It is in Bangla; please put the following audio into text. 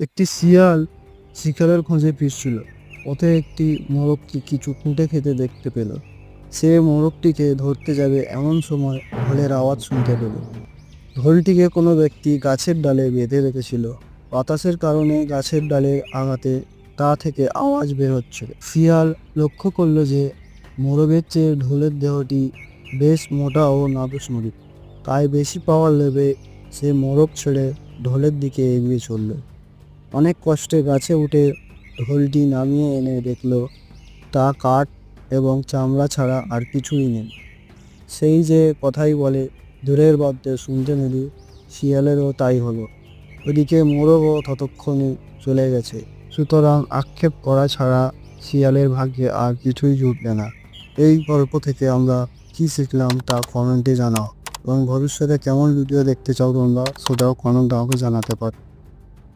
একটি শিয়াল শিকারের খোঁজে ফিরছিল। পথে একটি মোরগকে কিছু খুঁটে খেতে দেখতে পেল। সে মোরগটিকে ধরতে যাবে এমন সময় ঢোলের আওয়াজ শুনতে পেল। ঢোলটিকে কোনো ব্যক্তি গাছের ডালে বেঁধে রেখেছিল। বাতাসের কারণে গাছের ডালের আঘাতে তা থেকে আওয়াজ বের হচ্ছিল শিয়াল লক্ষ্য করল যে মোরগের চেয়ে ঢোলের দেহটি বেশ মোটা ও নাদুসমুড়ি তাই বেশি পাওয়ার লেবে সে মোরগ ছেড়ে ঢোলের দিকে এগিয়ে চলল। অনেক কষ্টে গাছে উঠে ঢোলটি নামিয়ে এনে দেখল, তা কাঠ এবং চামড়া ছাড়া আর কিছুই নেই। সেই যে কথাই বলে, দূরের বাদ্যে শুনতে মেলি শিয়ালেরও তাই হলো। ওদিকে মোরগও ততক্ষণে চলে গেছে। সুতরাং আক্ষেপ করা ছাড়া শিয়ালের ভাগ্যে আর কিছুই জুটবে না। এই গল্প থেকে আমরা কি শিখলাম তা কমেন্টে জানাও। এবং ভবিষ্যতে কেমন ভিডিও দেখতে চাও তোমরা, সেটাও কমেন্ট আমাকে জানাতে পারো।